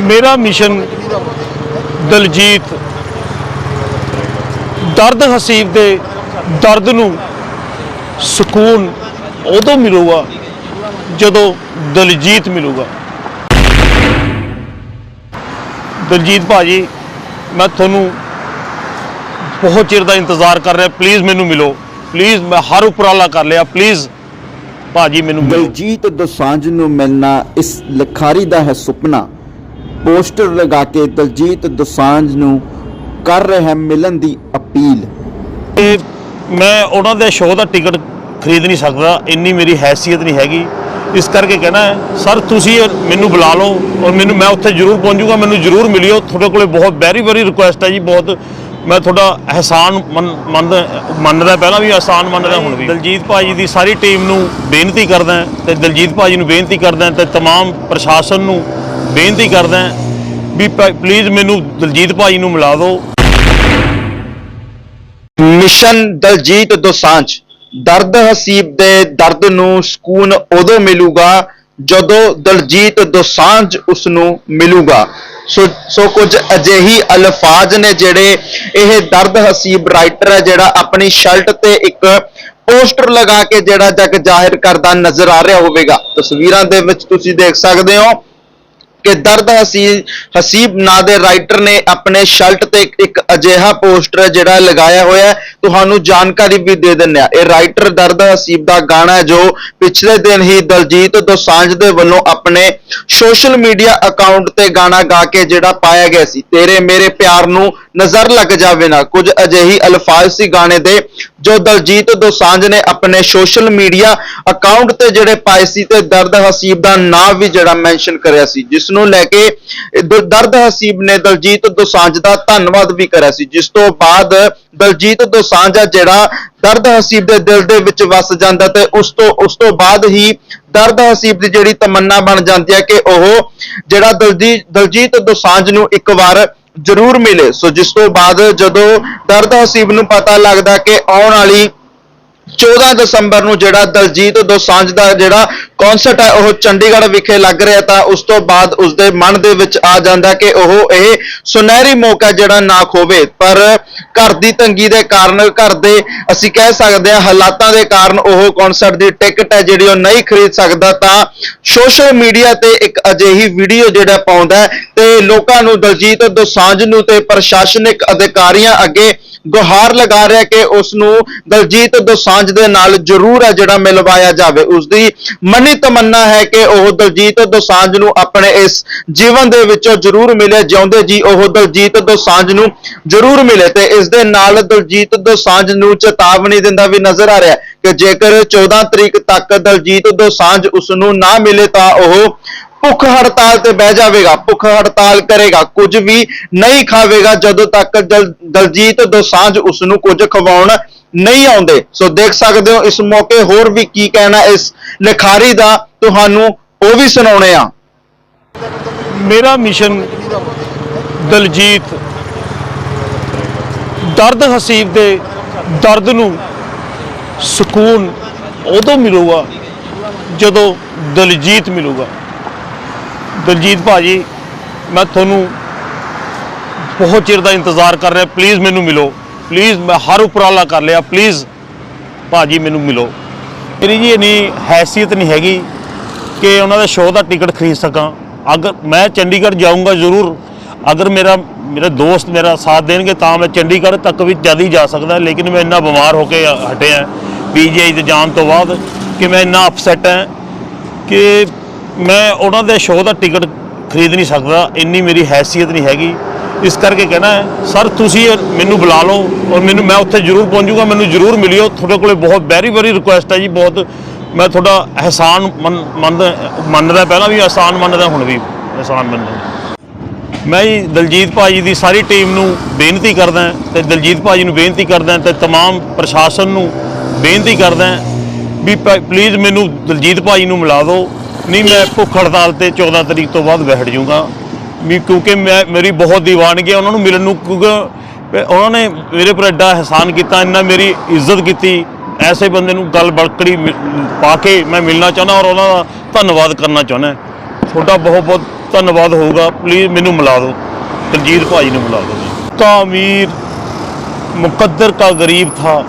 ਮੇਰਾ ਮਿਸ਼ਨ ਦਲਜੀਤ ਦਰਦ ਹਸੀਬ ਦੇ ਦਰਦ ਨੂੰ ਸਕੂਨ ਉਦੋਂ ਮਿਲੂਗਾ ਜਦੋਂ ਦਲਜੀਤ ਮਿਲੂਗਾ। ਦਲਜੀਤ ਭਾਜੀ, ਮੈਂ ਤੁਹਾਨੂੰ ਬਹੁਤ ਚਿਰ ਦਾ ਇੰਤਜ਼ਾਰ ਕਰ ਰਿਹਾ ਪਲੀਜ਼ ਮੈਨੂੰ ਮਿਲੋ। ਪਲੀਜ਼ ਮੈਂ ਹਰ ਉਪਰਾਲਾ ਕਰ ਲਿਆ ਪਲੀਜ਼ ਭਾਜੀ ਮੈਨੂੰ ਦਲਜੀਤ ਦੋਸਾਂਝ ਨੂੰ ਮਿਲਣਾ ਇਸ ਲਖਾਰੀ ਦਾ ਹੈ ਸੁਪਨਾ। ਪੋਸਟਰ ਲਗਾ ਕੇ ਦਲਜੀਤ ਦੋਸਾਂਝ ਨੂੰ ਕਰ ਰਿਹਾ ਹੈ ਮਿਲਣ ਦੀ ਅਪੀਲ ਤੇ ਮੈਂ ਉਹਨਾਂ ਦੇ ਸ਼ੋਅ ਦਾ ਟਿਕਟ ਖਰੀਦ ਨਹੀਂ ਸਕਦਾ ਇੰਨੀ ਮੇਰੀ ਹੈਸੀਅਤ ਨਹੀਂ ਹੈਗੀ ਇਸ ਕਰਕੇ ਕਹਿਣਾ ਹੈ ਸਰ ਤੁਸੀਂ ਮੈਨੂੰ ਬੁਲਾ ਲਓ ਔਰ ਮੈਨੂੰ ਮੈਂ ਉੱਥੇ ਜ਼ਰੂਰ ਪਹੁੰਚੂਗਾ ਮੈਨੂੰ ਜ਼ਰੂਰ ਮਿਲਿਓ ਤੁਹਾਡੇ ਕੋਲੇ ਬਹੁਤ ਵੈਰੀ ਵੈਰੀ ਰਿਕੁਐਸਟ ਹੈ ਜੀ ਬਹੁਤ ਮੈਂ ਤੁਹਾਡਾ ਅਹਿਸਾਨ ਮੰਨ- ਮੰਨਦਾ ਮੰਨਦਾ ਪਹਿਲਾਂ ਵੀ ਅਹਿਸਾਨ ਮੰਨਦਾ ਹੁਣ ਵੀ ਦਲਜੀਤ ਭਾਜੀ ਦੀ ਸਾਰੀ ਟੀਮ ਨੂੰ ਬੇਨਤੀ ਕਰਦਾ ਤੇ ਦਲਜੀਤ ਭਾਜੀ ਨੂੰ ਬੇਨਤੀ ਕਰਦਾ ਤੇ तमाम ਪ੍ਰਸ਼ਾਸਨ ਨੂੰ ਬੇਨਤੀ ਕਰਦਾ ਵੀ ਪਲੀਜ਼ ਮੈਨੂੰ ਦਲਜੀਤ ਭਾਈ ਨੂੰ ਮਿਲਾ ਦਿਓ। ਮਿਸ਼ਨ ਦਲਜੀਤ ਦੋਸਾਂਝ ਦਰਦ ਹਸੀਬ ਦੇ ਦਰਦ ਨੂੰ ਸਕੂਨ ਉਦੋਂ ਮਿਲੂਗਾ ਜਦੋਂ ਦਲਜੀਤ ਦੋਸਾਂਝ ਉਸ ਨੂੰ ਮਿਲੂਗਾ। ਸੋ ਸੋ ਕੁਝ ਅਜਿਹੀ ਅਲਫਾਜ਼ ਨੇ ਜਿਹੜੇ ਇਹ ਦਰਦ ਹਸੀਬ ਰਾਈਟਰ ਹੈ ਜਿਹੜਾ ਆਪਣੀ ਸ਼ਰਟ ਤੇ ਇੱਕ ਪੋਸਟਰ ਲਗਾ ਕੇ ਜਿਹੜਾ ਜਗ ਜ਼ਾਹਿਰ ਕਰਦਾ ਨਜ਼ਰ ਆ ਰਿਹਾ ਹੋਵੇਗਾ। ਤਸਵੀਰਾਂ ਦੇ ਵਿੱਚ ਤੁਸੀਂ ਦੇਖ ਸਕਦੇ ਹੋ ਕਿ ਦਰਦ ਹਸੀਬ ਹਸੀਬ ਨਾਂ ਦੇ ਰਾਈਟਰ ਨੇ ਆਪਣੇ ਸ਼ਰਟ ਤੇ ਇੱਕ- ਅਜਿਹਾ ਪੋਸਟਰ ਜਿਹੜਾ ਲਗਾਇਆ ਹੋਇਆ ਹੈ, ਤੁਹਾਨੂੰ ਜਾਣਕਾਰੀ ਵੀ ਦੇ ਦਿੰਦੇ ਆ ਇਹ ਰਾਈਟਰ ਦਰਦ ਹਸੀਬ ਦਾ ਗਾਣਾ ਹੈ, ਜੋ ਪਿਛਲੇ ਦਿਨ ਹੀ ਦਲਜੀਤ ਦੋਸਾਂਝ ਦੇ ਵੱਲੋਂ ਆਪਣੇ ਸੋਸ਼ਲ ਮੀਡੀਆ ਅਕਾਊਂਟ ਤੇ ਗਾਣਾ ਗਾ ਕੇ ਜਿਹੜਾ ਪਾਇਆ ਗਿਆ ਸੀ। ਤੇਰੇ ਮੇਰੇ ਪਿਆਰ ਨੂੰ ਨਜ਼ਰ ਲੱਗ ਜਾਵੇ ਨਾ। ਕੁਝ ਅਜਿਹੀ ਅਲਫਾਜ਼ ਸੀ ਗਾਣੇ ਦੇ ਜੋ ਦਲਜੀਤ ਦੋਸਾਂਝ ਨੇ ਆਪਣੇ ਸੋਸ਼ਲ ਮੀਡੀਆ ਅਕਾਊਂਟ ਤੇ ਜਿਹੜੇ ਪਾਏ ਸੀ ਤੇ ਦਰਦ ਹਸੀਬ ਦਾ ਨਾਮ ਵੀ ਜਿਹੜਾ ਮੈਂਸ਼ਨ ਕਰਿਆ ਸੀ ਜਿਸ ਨੂੰ ਲੈ ਕੇ ਦਰਦ ਹਸੀਬ ਨੇ ਦਲਜੀਤ ਦੋਸਾਂਝ ਦਾ ਧੰਨਵਾਦ ਵੀ ਕਰਿਆ ਸੀ। ਜਿਸ ਤੋਂ ਬਾਅਦ ਦਲਜੀਤ ਦੋਸਾਂਝ ਜਿਹੜਾ ਦਰਦ ਹਸੀਬ ਦੇ ਦਿਲ ਦੇ ਵਿੱਚ ਵਸ ਜਾਂਦਾ ਤੇ ਉਸ ਤੋਂ ਉਸ ਤੋਂ ਬਾਅਦ ਹੀ ਦਰਦ ਹਸੀਬ ਦੀ ਜਿਹੜੀ ਤਮੰਨਾ ਬਣ ਜਾਂਦੀ ਹੈ ਕਿ ਉਹ ਜਿਹੜਾ ਦਲਜੀਤ ਦਲਜੀਤ ਦੋਸਾਂਝ ਨੂੰ ਇੱਕ ਵਾਰ ਜ਼ਰੂਰ ਮਿਲੇ। ਸੋ ਜਿਸ ਤੋਂ ਬਾਅਦ ਜਦੋਂ ਦਰਦ ਹਸੀਬ ਨੂੰ ਪਤਾ ਲੱਗਦਾ ਕਿ ਆਉਣ ਵਾਲੀ 14 ਦਸੰਬਰ ਨੂੰ ਜਿਹੜਾ ਦਲਜੀਤ ਦੋਸਾਂਝ ਦਾ ਜਿਹੜਾ ਕਨਸਰਟ ਹੈ, ਉਹ ਚੰਡੀਗੜ੍ਹ ਵਿਖੇ ਲੱਗ ਰਿਹਾ ਤਾਂ ਉਸ ਤੋਂ ਬਾਅਦ ਉਸਦੇ ਮਨ ਦੇ ਵਿੱਚ ਆ ਜਾਂਦਾ ਕਿ ਉਹ ਇਹ ਸੁਨਹਿਰੀ ਮੌਕਾ ਜਿਹੜਾ ਨਾ ਖੋਵੇ। ਪਰ ਘਰ ਦੀ ਤੰਗੀ ਦੇ ਕਾਰਨ, ਘਰ ਦੇ ਅਸੀਂ ਕਹਿ ਸਕਦੇ ਹਾਂ ਹਾਲਾਤਾਂ ਦੇ ਕਾਰਨ ਉਹ ਕਨਸਰਟ ਦੀ ਟਿਕਟ ਹੈ ਜਿਹੜੀ ਉਹ ਨਹੀਂ ਖਰੀਦ ਸਕਦਾ, ਤਾਂ ਸੋਸ਼ਲ ਮੀਡੀਆ ਤੇ ਇੱਕ ਅਜਿਹੀ ਵੀਡੀਓ ਜਿਹੜਾ ਪਾਉਂਦਾ ਤੇ ਲੋਕਾਂ ਨੂੰ ਦਲਜੀਤ ਦੋਸਾਂਝ ਨੂੰ ਤੇ ਪ੍ਰਸ਼ਾਸਨਿਕ ਅਧਿਕਾਰੀਆਂ ਅੱਗੇ ਗੁਹਾਰ ਲਗਾ ਰਿਹਾ ਕਿ ਉਸ ਨੂੰ ਦਲਜੀਤ ਦੋਸਾਂਝ ਦੇ ਨਾਲ ਜ਼ਰੂਰ ਹੈ ਜਿਹੜਾ ਮਿਲਵਾਇਆ ਜਾਵੇ। ਉਸ ਦੀ ਮਨੀ ਤਮੰਨਾ ਹੈ ਕਿ ਉਹ ਦਲਜੀਤ ਦੋਸਾਂਝ ਨੂੰ ਆਪਣੇ ਇਸ ਜੀਵਨ ਦੇ ਵਿੱਚੋਂ ਜ਼ਰੂਰ ਮਿਲੇ, ਜਿਉਂਦੇ ਜੀ ਉਹ ਦਲਜੀਤ ਦੋਸਾਂਝ ਨੂੰ ਜ਼ਰੂਰ ਮਿਲੇ ਤੇ ਇਸ ਦੇ ਨਾਲ ਦਲਜੀਤ ਦੋਸਾਂਝ ਨੂੰ ਚੇਤਾਵਨੀ ਦਿੰਦਾ ਵੀ ਨਜ਼ਰ ਆ ਰਿਹਾ ਕਿ ਜੇਕਰ 14 ਤਰੀਕ ਤੱਕ ਦਲਜੀਤ ਦੋਸਾਂਝ ਉਸ ਨੂੰ ਨਾ ਮਿਲੇ ਤਾਂ ਉਹ ਭੁੱਖ ਹੜਤਾਲ ਤੇ ਬਹਿ ਜਾਵੇਗਾ, ਭੁੱਖ ਹੜਤਾਲ ਕਰੇਗਾ, ਕੁਝ ਵੀ ਨਹੀਂ ਖਾਵੇਗਾ ਜਦੋਂ ਤੱਕ ਦਲ- ਦਲਜੀਤ ਦੋਸਾਂਝ ਉਸ ਨੂੰ ਕੁਝ ਖਵਾਉਣ ਨਹੀਂ ਆਉਂਦੇ। ਸੋ ਦੇਖ ਸਕਦੇ ਹੋ, ਇਸ ਮੌਕੇ ਹੋਰ ਵੀ ਕੀ ਕਹਿਣਾ ਇਸ ਲਿਖਾਰੀ ਦਾ, ਤੁਹਾਨੂੰ ਉਹ ਵੀ ਸੁਣਾਉਣੇ ਆ। ਮੇਰਾ ਮਿਸ਼ਨ ਦਲਜੀਤ, ਦਰਦ ਹਸੀਬ ਦੇ ਦਰਦ ਨੂੰ ਸਕੂਨ ਉਦੋਂ ਮਿਲੂਗਾ ਜਦੋਂ ਦਲਜੀਤ ਮਿਲੂਗਾ। ਦਲਜੀਤ ਭਾਜੀ, ਮੈਂ ਤੁਹਾਨੂੰ ਬਹੁਤ ਚਿਰ ਦਾ ਇੰਤਜ਼ਾਰ ਕਰ ਰਿਹਾ, ਪਲੀਜ਼ ਮੈਨੂੰ ਮਿਲੋ। ਪਲੀਜ਼ ਮੈਂ ਹਰ ਉਪਰਾਲਾ ਕਰ ਲਿਆ। ਪਲੀਜ਼ ਭਾਜੀ, ਮੈਨੂੰ ਮਿਲੋ। ਮੇਰੀ ਜੀ ਇੰਨੀ ਹੈਸੀਅਤ ਨਹੀਂ ਹੈਗੀ ਕਿ ਉਹਨਾਂ ਦਾ ਸ਼ੋਅ ਦਾ ਟਿਕਟ ਖਰੀਦ ਸਕਾਂ। ਅਗਰ ਮੈਂ ਚੰਡੀਗੜ੍ਹ ਜਾਊਂਗਾ ਜ਼ਰੂਰ। ਅਗਰ ਮੇਰਾ, ਮੇਰੇ ਦੋਸਤ ਮੇਰਾ ਸਾਥ ਦੇਣਗੇ ਤਾਂ ਮੈਂ ਚੰਡੀਗੜ੍ਹ ਤੱਕ ਵੀ ਜਦ ਹੀ ਜਾ ਸਕਦਾ। ਲੇਕਿਨ ਮੈਂ ਇੰਨਾ ਬਿਮਾਰ ਹੋ ਕੇ ਹਟਿਆ ਪੀਜੀਆਈ ਤੇ ਜਾਣ ਤੋਂ ਬਾਅਦ ਕਿ ਮੈਂ ਇੰਨਾ ਅਪਸੈਟ ਹਾਂ ਕਿ ਮੈਂ ਉਹਨਾਂ ਦੇ ਸ਼ੋਅ ਦਾ ਟਿਕਟ ਖਰੀਦ ਨਹੀਂ ਸਕਦਾ। ਇੰਨੀ ਮੇਰੀ ਹੈਸੀਅਤ ਨਹੀਂ ਹੈਗੀ। ਇਸ ਕਰਕੇ ਕਹਿਣਾ ਹੈ ਸਰ ਤੁਸੀਂ ਮੈਨੂੰ ਬੁਲਾ ਲਓ ਔਰ ਮੈਨੂੰ ਮੈਂ ਉੱਥੇ ਜ਼ਰੂਰ ਪਹੁੰਚੂਗਾ ਮੈਨੂੰ ਜ਼ਰੂਰ ਮਿਲਿਓ ਤੁਹਾਡੇ ਕੋਲੇ ਬਹੁਤ ਵੈਰੀ ਵੈਰੀ ਰਿਕੁਐਸਟ ਹੈ ਜੀ ਬਹੁਤ ਮੈਂ ਤੁਹਾਡਾ ਅਹਿਸਾਨ ਮੰਨ- ਮੰਨਦਾ ਮੰਨਦਾ ਪਹਿਲਾਂ ਵੀ ਅਹਿਸਾਨ ਮੰਨਦਾ ਹੁਣ ਵੀ ਅਹਿਸਾਨ ਮੰਨਦਾ ਮੈਂ ਜੀ ਦਲਜੀਤ ਭਾਜੀ ਦੀ ਸਾਰੀ ਟੀਮ ਨੂੰ ਬੇਨਤੀ ਕਰਦਾ ਤੇ ਦਲਜੀਤ ਭਾਜੀ ਨੂੰ ਬੇਨਤੀ ਕਰਦਾ ਤੇ तमाम ਪ੍ਰਸ਼ਾਸਨ ਨੂੰ ਬੇਨਤੀ ਕਰਦਾ ਵੀ ਪਲੀਜ਼ ਮੈਨੂੰ ਦਲਜੀਤ ਭਾਜੀ ਨੂੰ ਮਿਲਾ ਦਿਓ ਨਹੀਂ ਮੈਂ ਭੁੱਖ ਹੜਤਾਲ ਤੇ 14 ਤਰੀਕ ਤੋਂ ਬਾਅਦ ਬੈਠ ਜਾਊਂਗਾ ਵੀ ਕਿਉਂਕਿ ਮੈਂ, ਮੇਰੀ ਬਹੁਤ دیਵਾਨਗੀ ਉਹਨਾਂ ਨੂੰ ਮਿਲਣ ਨੂੰ ਕਿਉਂਕਿ ਉਹਨਾਂ ਨੇ ਮੇਰੇ ਪਰ ਐਡਾ ਅਹਿਸਾਨ ਕੀਤਾ, ਇੰਨਾ ਮੇਰੀ ਇੱਜ਼ਤ ਕੀਤੀ, ਐਸੇ ਬੰਦੇ ਨੂੰ ਗੱਲ ਬੜਕੜੀ ਪਾ ਕੇ ਮੈਂ ਮਿਲਣਾ ਚਾਹੁੰਦਾ ਔਰ ਉਹਨਾਂ ਦਾ ਧੰਨਵਾਦ ਕਰਨਾ ਚਾਹੁੰਦਾ। ਤੁਹਾਡਾ ਬਹੁਤ ਬਹੁਤ ਧੰਨਵਾਦ ਹੋਊਗਾ ਪਲੀਜ਼ ਮੈਨੂੰ ਮਿਲਾ ਦਿਓ ਤਨਜੀਤ ਭਾਈ ਨੂੰ ਮਿਲਾ ਦਿਓ। ਤਾਂ ਅਮੀਰ ਮੁਕੱਦਰ ਕਾ ਗਰੀਬ ਥਾ,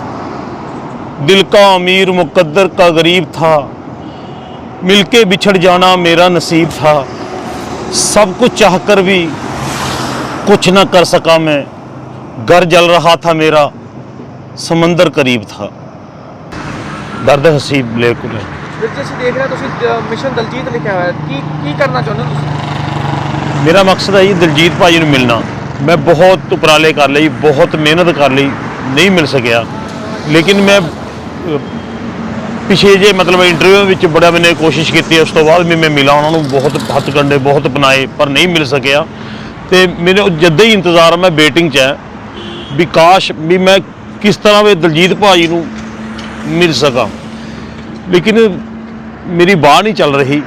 ਦਿਲ ਕਾ ਅਮੀਰ ਮੁਕੱਦਰ ਕਾ ਗਰੀਬ ਥਾ, ਮਿਲ ਕੇ ਵਿਛੜ ਜਾਣਾ ਮੇਰਾ ਨਸੀਬ ਥਾ। सब कुछ चाहकर भी कुछ न कर सका मैं घर जल रहा था मेरा समंदर करीब था दर्द हसीब लेकुल ਵੀਰ ਜੀ ਅਸੀਂ ਦੇਖ ਰਹੇ ਹਾਂ ਤੁਸੀਂ ਅ, ਮਿਸ਼ਨ ਦਲਜੀਤ ਲਿਖਿਆ ਹੋਇਆ ਹੈ ਕੀ ਕੀ ਕਰਨਾ ਚਾਹੁੰਦੇ ਹੋ ਤੁਸੀਂ ਮੇਰਾ ਮਕਸਦ ਹੈ ਜੀ ਦਿਲਜੀਤ ਭਾਜੀ ਨੂੰ ਮਿਲਣਾ ਮੈਂ ਬਹੁਤ ਉਪਰਾਲੇ ਕਰ ਲਈ ਬਹੁਤ ਮਿਹਨਤ ਕਰ ਲਈ ਨਹੀਂ ਮਿਲ ਸਕਿਆ ਲੇਕਿਨ ਮੈਂ ਅਹ, ਪਿਛੇ ਜੇ ਮਤਲਬ ਇੰਟਰਵਿਊ ਵਿੱਚ ਬੜਾ ਮੈਨੇ ਕੋਸ਼ਿਸ਼ ਕੀਤੀ, ਉਸ ਤੋਂ ਬਾਅਦ ਵੀ ਮੈਂ ਮਿਲਾਂ ਉਹਨਾਂ ਨੂੰ, ਬਹੁਤ ਹੱਥ ਕੰਡੇ, ਬਹੁਤ ਅਪਣਾਏ ਪਰ ਨਹੀਂ ਮਿਲ ਸਕਿਆ। ਤੇ ਮੇਰੇ ਜਦ ਹੀ ਇੰਤਜ਼ਾਰ ਮੈਂ ਵੇਟਿੰਗ 'ਚ ਹੈ ਵੀ ਕਾਸ਼ ਵੀ ਮੈਂ ਕਿਸ ਤਰ੍ਹਾਂ ਵੀ ਦਿਲਜੀਤ ਭਾਜੀ ਨੂੰ ਮਿਲ ਸਕਾਂ। ਲੇਕਿਨ ਮੇਰੀ ਬਾਹ ਨਹੀਂ ਚੱਲ ਰਹੀ।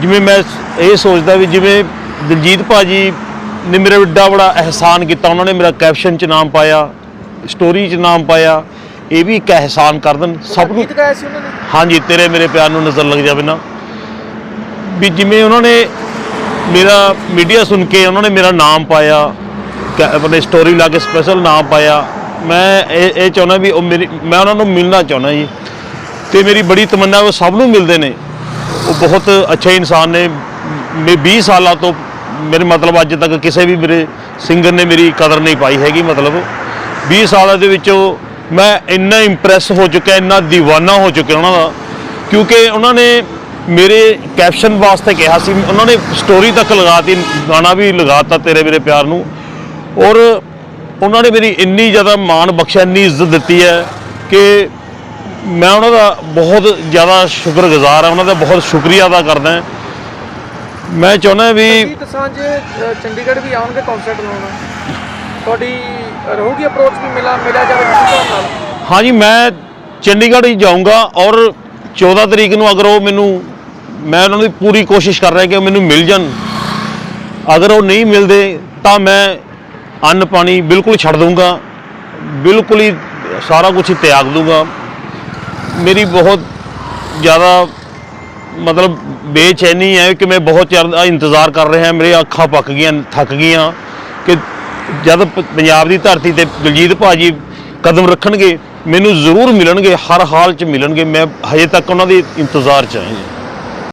ਜਿਵੇਂ ਮੈਂ ਇਹ ਸੋਚਦਾ ਵੀ ਜਿਵੇਂ ਦਿਲਜੀਤ ਭਾਜੀ ਨੇ ਮੇਰੇ ਵੱਡਾ ਬੜਾ ਅਹਿਸਾਨ ਕੀਤਾ, ਉਹਨਾਂ ਨੇ ਮੇਰਾ ਕੈਪਸ਼ਨ 'ਚ ਨਾਮ ਪਾਇਆ ਸਟੋਰੀ 'ਚ ਨਾਮ ਪਾਇਆ ਇਹ ਵੀ ਇੱਕ ਅਹਿਸਾਨ ਕਰ ਦੇਣ ਸਭ ਨੂੰ ਗੀਤ ਗਾਇਆ ਸੀ ਉਹਨਾਂ ਨੇ? ਹਾਂਜੀ ਤੇਰੇ ਮੇਰੇ ਪਿਆਰ ਨੂੰ ਨਜ਼ਰ ਲੱਗ ਜਾਵੇ ਨਾ। ਵੀ ਜਿਵੇਂ ਉਹਨਾਂ ਨੇ ਮੇਰਾ ਮੀਡੀਆ ਸੁਣ ਕੇ ਉਹਨਾਂ ਨੇ ਮੇਰਾ ਨਾਮ ਪਾਇਆ ਆਪਣੇ ਸਟੋਰੀ ਲਾ ਕੇ ਸਪੈਸ਼ਲ ਨਾਮ ਪਾਇਆ। ਮੈਂ ਇਹ ਇਹ ਚਾਹੁੰਦਾ ਵੀ ਉਹ ਮੇਰੀ ਮੈਂ ਉਹਨਾਂ ਨੂੰ ਮਿਲਣਾ ਚਾਹੁੰਦਾ ਜੀ। ਤੇ ਮੇਰੀ ਬੜੀ ਤਮੰਨਾ ਉਹ ਸਭ ਨੂੰ ਮਿਲਦੇ ਨੇ। ਉਹ ਬਹੁਤ ਅੱਛੇ ਇਨਸਾਨ ਨੇ। ਮੈਂ 20 ਸਾਲਾਂ ਤੋਂ ਮੇਰੇ ਮਤਲਬ ਅੱਜ ਤੱਕ ਕਿਸੇ ਵੀ ਮੇਰੇ ਸਿੰਗਰ ਨੇ ਮੇਰੀ ਕਦਰ ਨਹੀਂ ਪਾਈ ਹੈਗੀ ਮਤਲਬ। 20 ਸਾਲਾਂ ਦੇ ਵਿੱਚ ਉਹ ਮੈਂ ਇੰਨਾ ਇੰਪ੍ਰੈਸ ਹੋ ਚੁੱਕਿਆ, ਇੰਨਾ دیਵਾਨਾ ਹੋ ਚੁੱਕਿਆ ਉਹਨਾਂ ਦਾ, ਕਿਉਂਕਿ ਉਹਨਾਂ ਨੇ ਮੇਰੇ ਕੈਪਸ਼ਨ ਵਾਸਤੇ ਕਿਹਾ ਸੀ, ਉਹਨਾਂ ਨੇ ਸਟੋਰੀ ਤੱਕ ਲਗਾਤੀ ਗਾਣਾ ਵੀ ਲਗਾਤਾ ਤੇਰੇ ਮੇਰੇ ਪਿਆਰ ਨੂੰ, ਔਰ ਉਹਨਾਂ ਨੇ ਮੇਰੀ ਇੰਨੀ ਜ਼ਿਆਦਾ ਮਾਣ ਬਖਸ਼ਿਆ, ਇੰਨੀ ਇੱਜ਼ਤ ਦਿੱਤੀ ਹੈ ਕਿ ਮੈਂ ਉਹਨਾਂ ਦਾ ਬਹੁਤ ਜ਼ਿਆਦਾ ਸ਼ੁਕਰਗੁਜ਼ਾਰ ਹਾਂ, ਉਹਨਾਂ ਦਾ ਬਹੁਤ ਸ਼ੁਕਰੀਆ ਅਦਾ ਕਰਦਾ ਮੈਂ ਚਾਹੁੰਦਾ ਵੀ ਦਲਜੀਤ ਸਾਂਝ ਚੰਡੀਗੜ੍ਹ ਵੀ ਆਉਣਗੇ ਕਨਸਰਟ ਲਾਉਣ ਤੁਹਾਡੀ ਰਹੂਗੀ ਅਪਰੋਚ ਵੀ ਮਿਲਾ ਮਿਲਿਆ ਜਾਵੇ ਕਿਸੇ ਹਿਸਾਬ ਨਾਲ। ਹਾਂਜੀ, ਮੈਂ ਚੰਡੀਗੜ੍ਹ ਹੀ ਜਾਊਂਗਾ ਔਰ 14 ਤਰੀਕ ਨੂੰ ਅਗਰ ਉਹ ਮੈਨੂੰ ਮੈਂ ਉਹਨਾਂ ਦੀ ਪੂਰੀ ਕੋਸ਼ਿਸ਼ ਕਰ ਰਿਹਾ ਕਿ ਉਹ ਮੈਨੂੰ ਮਿਲ ਜਾਣ। ਅਗਰ ਉਹ ਨਹੀਂ ਮਿਲਦੇ ਤਾਂ ਮੈਂ ਅੰਨ ਪਾਣੀ ਬਿਲਕੁਲ ਛੱਡ ਦੂੰਗਾ ਬਿਲਕੁਲ ਹੀ ਸਾਰਾ ਕੁਝ ਹੀ ਤਿਆਗ ਦੂੰਗਾ ਮੇਰੀ ਬਹੁਤ ਜ਼ਿਆਦਾ ਮਤਲਬ ਬੇਚੈਨੀ ਹੈ ਕਿ ਮੈਂ ਬਹੁਤ ਜ਼ਿਆਦਾ ਇੰਤਜ਼ਾਰ ਕਰ ਰਿਹਾ ਮੇਰੀ ਅੱਖਾਂ ਪੱਕ ਗਈਆਂ, ਥੱਕ ਗਈਆਂ। ਜਦ ਪ- ਪੰਜਾਬ ਦੀ ਧਰਤੀ ਤੇ ਦਲਜੀਤ ਭਾਜੀ ਕਦਮ ਰੱਖਣਗੇ, ਮੈਨੂੰ ਜ਼ਰੂਰ ਮਿਲਣਗੇ, ਹਰ ਹਾਲ 'ਚ ਮਿਲਣਗੇ, ਮੈਂ ਹਜੇ ਤੱਕ ਉਹਨਾਂ ਦੇ ਇੰਤਜ਼ਾਰ 'ਚ ਹਾਂ।